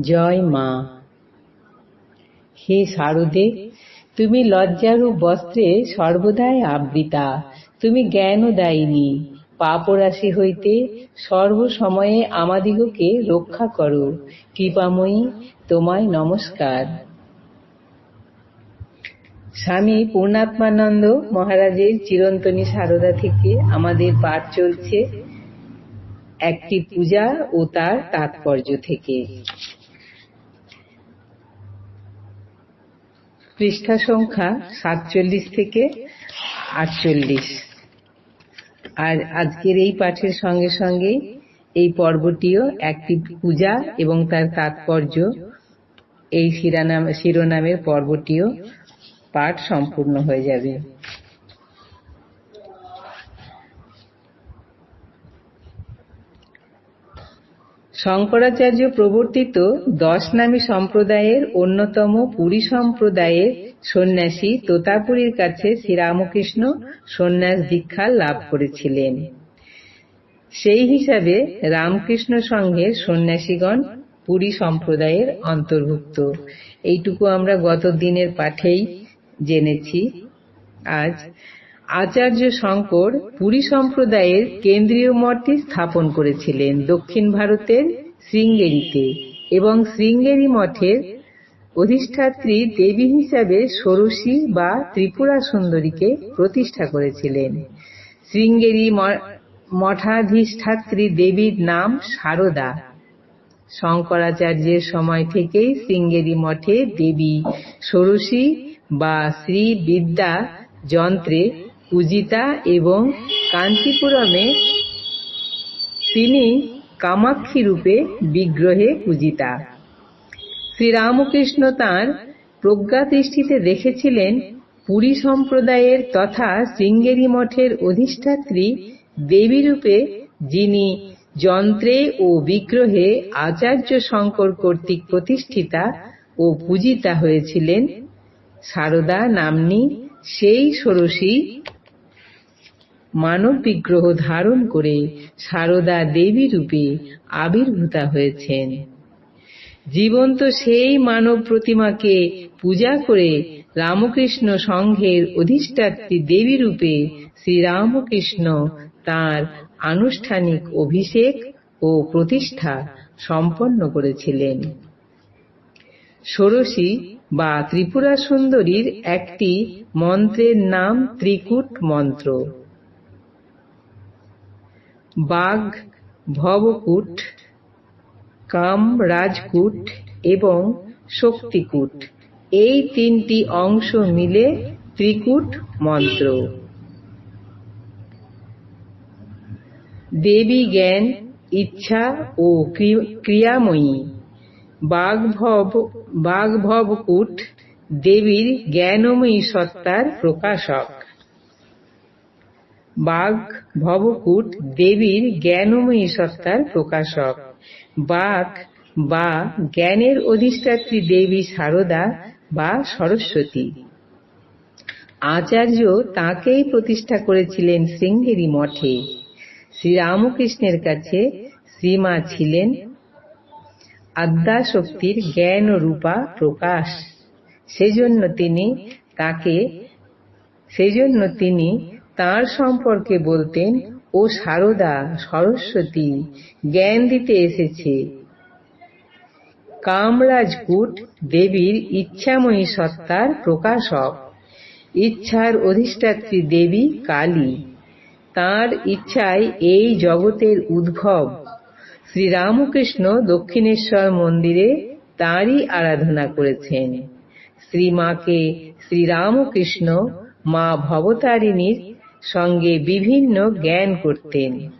জয় মা। হে শারদে, তুমি লজ্জারূপ বস্ত্রে সর্বদাই আবৃতা। তুমি জ্ঞানদায়িনী পাপরাশি হইতে সর্বসময়ে আমাদিগকে রক্ষা করো। কৃপাময়ী, তোমায় নমস্কার। স্বামী পূর্ণাত্মানন্দ মহারাজের চিরন্তনী সারদা থেকে আমাদের পাঠ চলছে। একটি পূজা ও তার তাৎপর্য থেকে। পৃষ্ঠা সংখ্যা সাতচল্লিশ থেকে আটচল্লিশ। আর আজকের এই পাঠের সঙ্গে সঙ্গে এই পর্বটিও একটি পূজা এবং তার তাৎপর্য। এই শিরোনাম শিরোনামের পর্বটিও পাঠ সম্পূর্ণ হয়ে যাবে। শঙ্করাচার্য প্রবর্তিত দশ নামী সম্প্রদায়ের অন্যতম পুরী সম্প্রদায়ের সন্ন্যাসী তোতাপুরীর কাছে শ্রীরামকৃষ্ণ সন্ন্যাস দীক্ষা লাভ করেছিলেন। সেই হিসাবে রামকৃষ্ণ সংঘের সন্ন্যাসীগণ পুরী সম্প্রদায়ের অন্তর্ভুক্ত। এইটুকু আমরা গত দিনের পাঠেই জেনেছি। আজ আচার্য শঙ্কর পুরী সম্প্রদায়ের কেন্দ্রীয় মঠটি স্থাপন করেছিলেন দক্ষিণ ভারতের শৃঙ্গেরিতে এবং শৃঙ্গেরি মঠের অধিষ্ঠাত্রী দেবী হিসাবে ষোড়শী বা ত্রিপুরা সুন্দরীকে প্রতিষ্ঠা করেছিলেন। শৃঙ্গেরি মঠাধিষ্ঠাত্রী দেবীর নাম সারদা। শঙ্করাচার্যের সময় থেকেই শৃঙ্গেরি মঠে দেবী ষোড়শী বা শ্রী বিদ্যা যন্ত্রে পূজিতা এবং কাঞ্চিপুরমে তিনি কামাক্ষী রূপে বিগ্রহে পূজিতা। শ্রীরামকৃষ্ণ তাঁর প্রজ্ঞা দৃষ্টিতে দেখেছিলেন পুরী সম্প্রদায়ের তথা শৃঙ্গেরি মঠের অধিষ্ঠাত্রী দেবীরূপে, যিনি যন্ত্রে ও বিগ্রহে আচার্য শঙ্কর কর্তৃক প্রতিষ্ঠিতা ও পূজিতা হয়েছিলেন। সারদা নাম্নী সেই ষোড়শী মানব বিগ্রহ ধারণ করে সারদা দেবী রূপে আবির্ভূতা হয়েছেন। জীবন্ত সেই মানব প্রতিমাকে পূজা করে রামকৃষ্ণ সংঘের অধিষ্ঠাত্রী দেবী রূপে শ্রীরামকৃষ্ণ তাঁর আনুষ্ঠানিক অভিষেক ও প্রতিষ্ঠা সম্পন্ন করেছিলেন। ষোড়শী বা ত্রিপুরা সুন্দরীর একটি মন্ত্রের নাম ত্রিকূট মন্ত্র। বাঘ ভবকূট কাম, রাজকূট এবং শক্তিকূট। এই তিনটি অংশ মিলে ত্রিকূট মন্ত্র। দেবী জ্ঞান, ইচ্ছা ও ক্রিয়াময়ী। বাগভব বাগভবকূট দেবীর জ্ঞানময়ী সত্তার প্রকাশক। বাঘ, ভবকূট, দেবীর জ্ঞানময়ী সত্তার প্রকাশক। বাঘ বা জ্ঞানের অধিষ্ঠাত্রী দেবী সারদা বা সরস্বতী। আচার্য তাকেই প্রতিষ্ঠা করেছিলেন শৃঙ্গেরি মঠে। শ্রীরামকৃষ্ণের কাছে শ্রীমা ছিলেন আদ্যাশক্তির জ্ঞান রূপা প্রকাশ। সেজন্য তিনি তাকে সেজন্য তিনি তার সম্পর্কে বলতেন, ও সারদা, সরস্বতী, জ্ঞান দিতে এসেছে। কামরাজকুট দেবীর ইচ্ছাময়ী সত্তার প্রকাশক। ইচ্ছার অধিষ্ঠাত্রী দেবী কালী। তার ইচ্ছায় এই জগতের উদ্ভব। শ্রীরামকৃষ্ণ দক্ষিণেশ্বর মন্দিরে তাঁরই আরাধনা করেছেন। শ্রীমাকে শ্রীরামকৃষ্ণ মা ভবতারিণীর সঙ্গে বিভিন্ন জ্ঞান করতেন।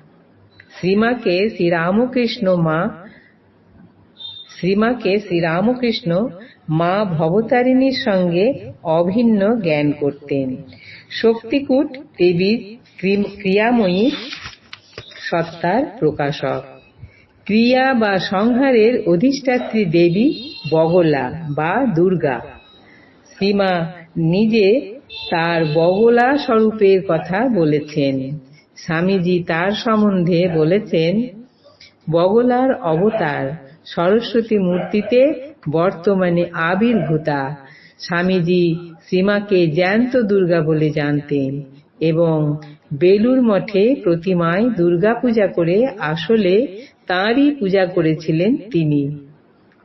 শ্রীমাকে শ্রীরামকৃষ্ণ মা, শ্রীমাকে শ্রীরামকৃষ্ণ মা ভবতারিণীর সঙ্গে অভিন্ন জ্ঞান করতেন। শক্তিকূট দেবীর ক্রিয়াময়ী সত্তার প্রকাশক। ক্রিয়া বা সংহারের অধিষ্ঠাত্রী দেবী বগলা বা দুর্গা। শ্রীমা নিজে তার বগলা স্বরূপের কথা বলেছেন। স্বামীজি তার সম্বন্ধে বলেছেন, বগলার অবতার সরস্বতী মূর্তিতে বর্তমানে আবির্ভূতা। স্বামীজি শ্রীমাকে জ্যান্ত দুর্গা বলে জানতেন এবং বেলুর মঠে প্রতিমায় দুর্গা পূজা করে আসলে তাঁরই পূজা করেছিলেন তিনি।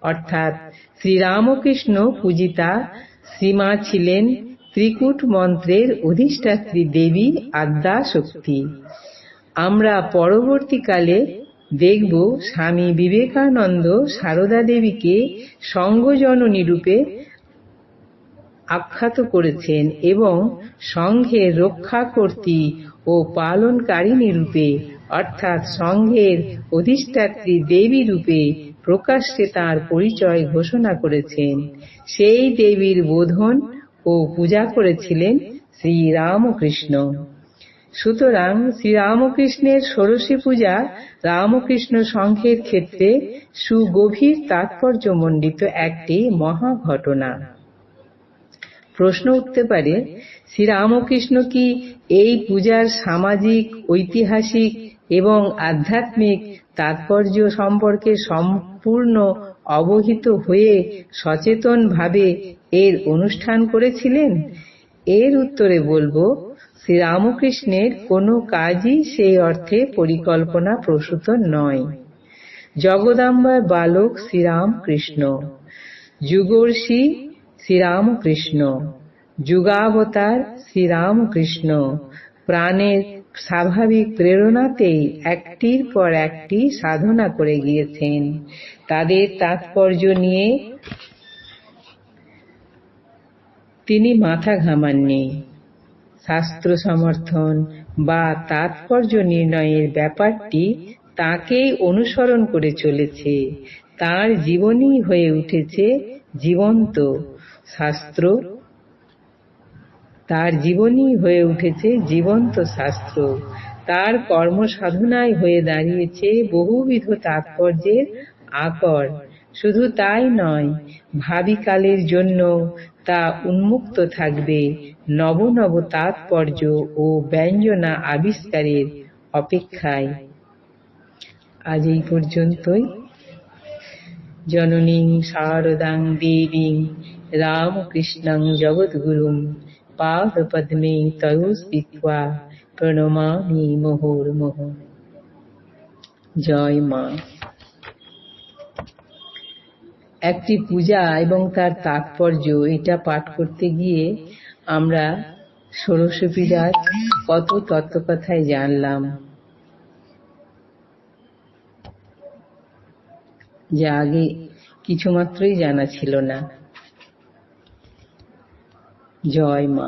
অর্থাৎ শ্রীরামকৃষ্ণ পূজিতা সীমা ছিলেন ত্রিকূট মন্ত্রের অধিষ্ঠাত্রী দেবী আদ্যা শক্তি আমরা পরবর্তীকালে দেখব স্বামী বিবেকানন্দ সারদা দেবীকে সঙ্গজননী রূপে আখ্যাত করেছেন এবং সংঘের রক্ষাকর্তী ও পালনকারিণী রূপে, অর্থাৎ সংঘের অধিষ্ঠাত্রী দেবী রূপে প্রকাশ্যে তার পরিচয় ঘোষণা করেছেন। সেই দেবীর বোধন ও পূজা করেছিলেন শ্রীরামকৃষ্ণ। সুতরাং শ্রীরামকৃষ্ণের ষোড়শী পূজা রামকৃষ্ণ সংঘের ক্ষেত্রে সুগভীর তাৎপর্যমণ্ডিত একটি মহা ঘটনা প্রশ্ন উঠতে পারে, শ্রীরামকৃষ্ণ কি এই পূজার সামাজিক, ঐতিহাসিক এবং আধ্যাত্মিক তাৎপর্য সম্পর্কে সম্পূর্ণ অবহিত হয়ে সচেতনভাবে এর অনুষ্ঠান করেছিলেন? এর উত্তরে বলব, শ্রীরামকৃষ্ণের কোনো কাজই সেই অর্থে পরিকল্পনা প্রসূত নয়। জগদাম্বার বালক শ্রীরামকৃষ্ণ, যুগর্ষি শ্রীরামকৃষ্ণ, যুগাবতার শ্রীরামকৃষ্ণ, প্রাণের স্বাভাবিক প্রেরণাতেই একটির পর একটি সাধনা করে গিয়েছেন। তাদের তাৎপর্য নিয়ে তিনি মাথা ঘামাননি। শাস্ত্র সমর্থন বা তাৎপর্য নির্ণয়ের ব্যাপারটি তাকেই অনুসরণ করে চলেছে। তার জীবনই হয়ে উঠেছে জীবন্ত শাস্ত্র তার জীবনই হয়ে উঠেছে জীবন্ত শাস্ত্র। তার কর্মসাধনায় হয়ে দাঁড়িয়েছে বহুবিধ তাৎপর্যের আকর। শুধু তাই নয়, ভাবিকালের জন্য তা উন্মুক্ত থাকবে নব নব তাৎপর্য ও ব্যঞ্জনা আবিষ্কারের অপেক্ষায়। আজ এই পর্যন্তই। জননীং শারদাং দেবীং রামকৃষ্ণং জগদ্গুরুম। পাদপদ্মে তয়োস্পিত্বা প্রণমামি মুহুর্মুহ জয় মা একটি পূজা এবং তার তাৎপর্য এটা পাঠ করতে গিয়ে আমরা ষোড়শ পূজার কত তত্ত্বকথায় জানলাম। যা আগে কিছুমাত্রই জানা ছিল না। জয় মা।